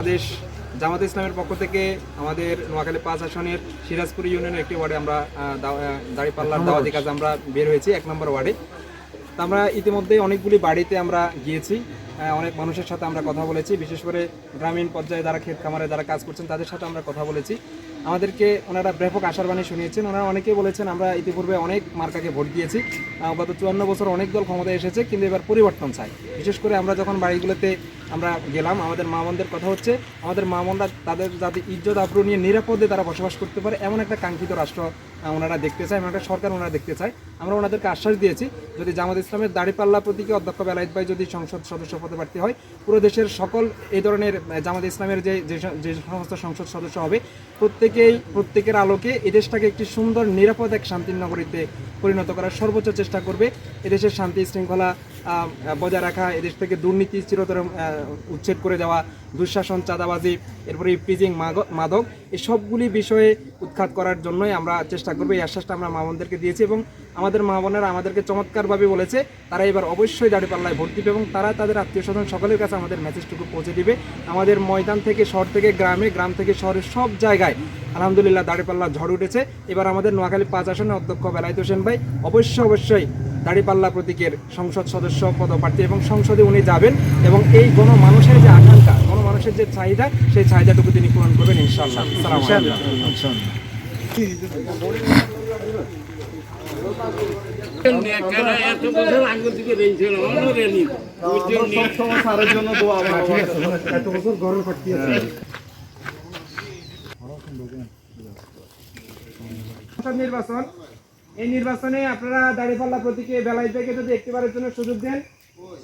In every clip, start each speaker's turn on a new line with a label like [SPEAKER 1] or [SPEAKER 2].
[SPEAKER 1] বাংলাদেশ জামাত ইসলামের পক্ষ থেকে আমাদের নোয়াখালী পাঁচ আসনের সিরাজপুর ইউনিয়নের একটি ওয়ার্ডে আমরা দাঁড়িপাল্লার দাওয়াতি কাজ আমরা বের হয়েছি এক নম্বর ওয়ার্ডে। তা আমরা ইতিমধ্যে অনেকগুলি বাড়িতে আমরা গিয়েছি অনেক মানুষের সাথে আমরা কথা বলেছি বিশেষ করে গ্রামীণ পর্যায়ে যারা ক্ষেত খামারে যারা কাজ করছেন তাদের সাথে আমরা কথা বলেছি। আমাদেরকে ওনারা ব্যাপক আশার বাণী শুনিয়েছেন। ওনারা অনেকেই বলেছেন আমরা ইতিপূর্বে অনেক মার্কাকে ভোট দিয়েছি গত চুয়ান্ন বছর অনেক দল ক্ষমতায় এসেছে কিন্তু এবার পরিবর্তন চাই। বিশেষ করে আমরা যখন বাড়িগুলোতে আমরা গেলাম, আমাদের মা বোনদের কথা হচ্ছে, আমাদের মা বোনরা তাদের যাতে ইজ্জত আব্রু নিয়ে নিরাপদে তারা বসবাস করতে পারে, এমন একটা কাঙ্ক্ষিত রাষ্ট্র ওনারা দেখতে চায়, এমন একটা সরকার ওনারা দেখতে চায়। আমরা ওনাদেরকে আশ্বাস দিয়েছি, যদি জামাত ইসলামের দাড়িপাল্লা প্রতীকে অধ্যক্ষ বেলায়েত ভাই যদি সংসদ সদস্য পদে প্রার্থী হয়, পুরো দেশের সকল এই ধরনের জামাত ইসলামের যে যে সমস্ত সংসদ সদস্য হবে, প্রত্যেকেই, প্রত্যেকের আলোকে এদেশটাকে একটি সুন্দর, নিরাপদ এক শান্তির নগরীতে পরিণত করার সর্বোচ্চ চেষ্টা করবে। এদেশের শান্তি শৃঙ্খলা বজায় রাখা, এদেশ থেকে দুর্নীতি চিরতর উচ্ছেদ করে দেওয়া, দুঃশাসন, চাঁদাবাজি, এরপরে প্রিজিং মাদক, এই সবগুলি বিষয়ে উৎখাত করার জন্যই আমরা চেষ্টা করব। এই আশ্বাসটা আমরা মা বোনদেরকে দিয়েছি এবং আমাদের মা বোনেরা আমাদেরকে চমৎকারভাবে বলেছে, তারা এবার অবশ্যই দাঁড়িপাল্লায় ভোট দিবে এবং তারা তাদের আত্মীয় স্বজন সকলের কাছে আমাদের মেসেজটুকু পৌঁছে দিবে। আমাদের ময়দান থেকে, শহর থেকে, গ্রামে, গ্রাম থেকে, শহরের সব জায়গায় আলহামদুলিল্লাহ দাঁড়িপাল্লা ঝড় উঠেছে। এবার আমাদের নোয়াখালী পাঁচ আসনে অধ্যক্ষ বেলায়েত হোসেন ভাই, অবশ্যই অবশ্যই দাঁড়িপাল্লা প্রতীকের সংসদ সদস্য পদপ্রার্থী এবং সংসদে উনি যাবেন এবং এই গণমানুষের যে আকাঙ্ক্ষা গণমানুষের যে চাহিদা সেই চাহিদাটুকু তিনি পূরণ করবেন সংসদ নির্বাচন এই নির্বাচনে আপনারা দাঁড়িপাল্লা প্রতীকে বেলায় থেকে যদি একটিবারের জন্য সুযোগ দেন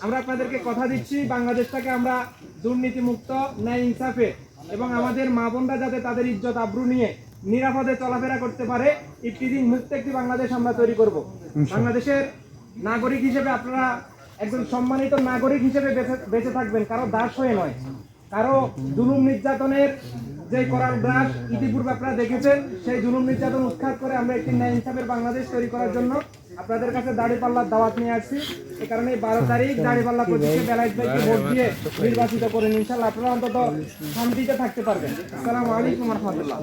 [SPEAKER 1] আমরা আপনাদেরকে কথা দিচ্ছি বাংলাদেশটাকে আমরা দুর্নীতি মুক্ত ন্যায় ইনসাফে এবং আমাদের মা বোনরা যাতে তাদের ইজ্জত আব্রু নিয়ে নিরাপদে চলাফেরা করতে পারে ইফতিদিন মুক্ত একটি বাংলাদেশ আমরা তৈরি করব। বাংলাদেশের নাগরিক হিসেবে আপনারা একজন সম্মানিত নাগরিক হিসেবে বেঁচে- বেঁচে থাকবেন কারও দাস হয়ে নয়। কারও জুলুম নির্যাতনের যে করার গ্রাস ইতিপূর্বে আপনারা দেখেছেন, সেই জুলুম নির্যাতন উৎখাত করে আমরা একটি ন্যায় ইনসাফের বাংলাদেশ তৈরি করার জন্য আপনাদের কাছে দাড়ি পাল্লার দাওয়াত নিয়ে আসছি। এই কারণে বারো তারিখ দাড়ি পাল্লা প্রতীকে বেলায়েত ভাইকে ভোট দিয়ে নির্বাচিত করেন। ইনশাল্লাহ আপনারা অন্তত শান্তিতে থাকতে পারবেন। আসসালামু আলাইকুম রহমতুল্লাহ।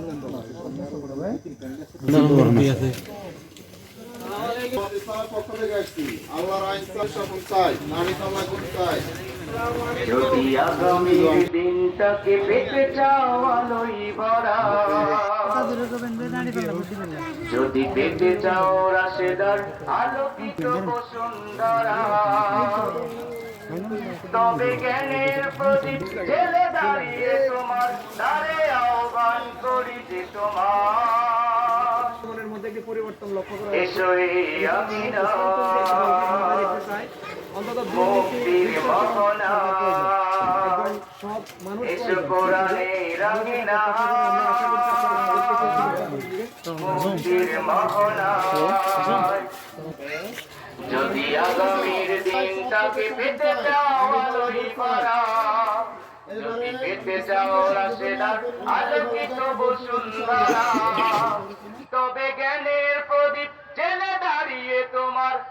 [SPEAKER 2] যদি আগামীর দিনটাকে পেতে চাও আলোই ভরা। যদি পেতে চাও রাশেদার আলোকিত বসুন্ধরা। তবে জ্ঞানের প্রদীপ জেলে দাঁড়িয়ে
[SPEAKER 1] পরিবর্তন লক্ষ্য করা অন্তত সব মানুষ
[SPEAKER 2] যদি আগামীর দিনটাকে পেতে চাও আলোই ভরা যদি পেতে চাও রাশেদার আলোকিত বসুন্ধরা।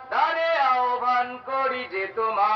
[SPEAKER 2] দ্বারে আহ্বান করি যে তোমার